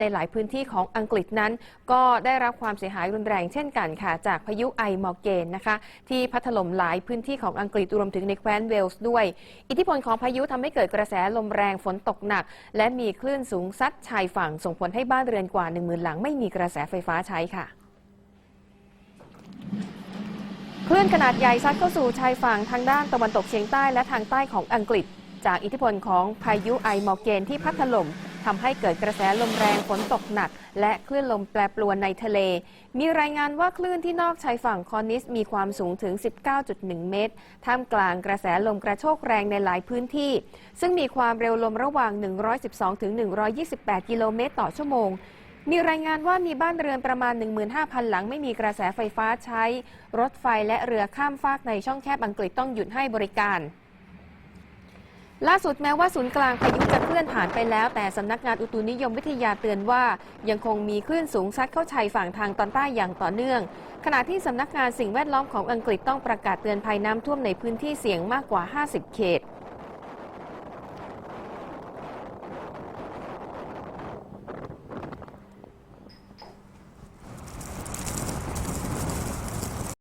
ในหลายพื้นที่ของอังกฤษนั้น ก็ได้รับความเสียหายรุนแรงเช่นกันค่ะ จากพายุไอมอร์เกนนะคะ ที่พัดถล่มหลายพื้นที่ของอังกฤษรวมถึงในแคว้นเวลส์ด้วย อิทธิพลของพายุทำให้เกิดกระแสลมแรงฝนตกหนัก และมีคลื่นสูงซัดชายฝั่ง ส่งผลให้บ้านเรือนกว่า 1 0,000 หลังไม่มีกระแสไฟฟ้าใช้ค่ะคลื่นขนาดใหญ่ซัดเข้าสู่ชายฝั่งทางด้านตะวันตกเฉียงใต้และทางใต้ของอังกฤษ จากอิทธิพลของพายุไอมอร์เกนที่พัดถล่ม ทำให้เกิดกระแสลมแรงฝนตกหนัก และคลื่นลมแปรปรวนในทะเล มีรายงานว่าคลื่นที่นอกชายฝั่งคอนนิสมีความสูงถึง 19.1 เมตร ท่ามกลางกระแสลมกระโชกแรงในหลายพื้นที่ ซึ่งมีความเร็วลมระหว่าง 112ถึง128 กิโลเมตรต่อชั่วโมงมีรายงานว่ามีบ้านเรือนประมาณ 15,000 หลังไม่มีกระแสไฟฟ้าใช้ รถไฟและเรือข้ามฟากในช่องแคบอังกฤษต้องหยุดให้บริการ ล่าสุดแม้ว่าศูนย์กลางพายุ ลื่อนผ่านไปแล้ว แต่สำนักงานอุตุนิยมวิทยาเตือนว่า ยังคงมีคลื่นสูงซัดเข้าชายฝั่งทางตอนใต้อย่างต่อเนื่อง ขณะที่สำนักงานสิ่งแวดล้อมของอังกฤษต้องประกาศเตือนภัยน้ำท่วมในพื้นที่เสี่ยงมากกว่า 50 เขต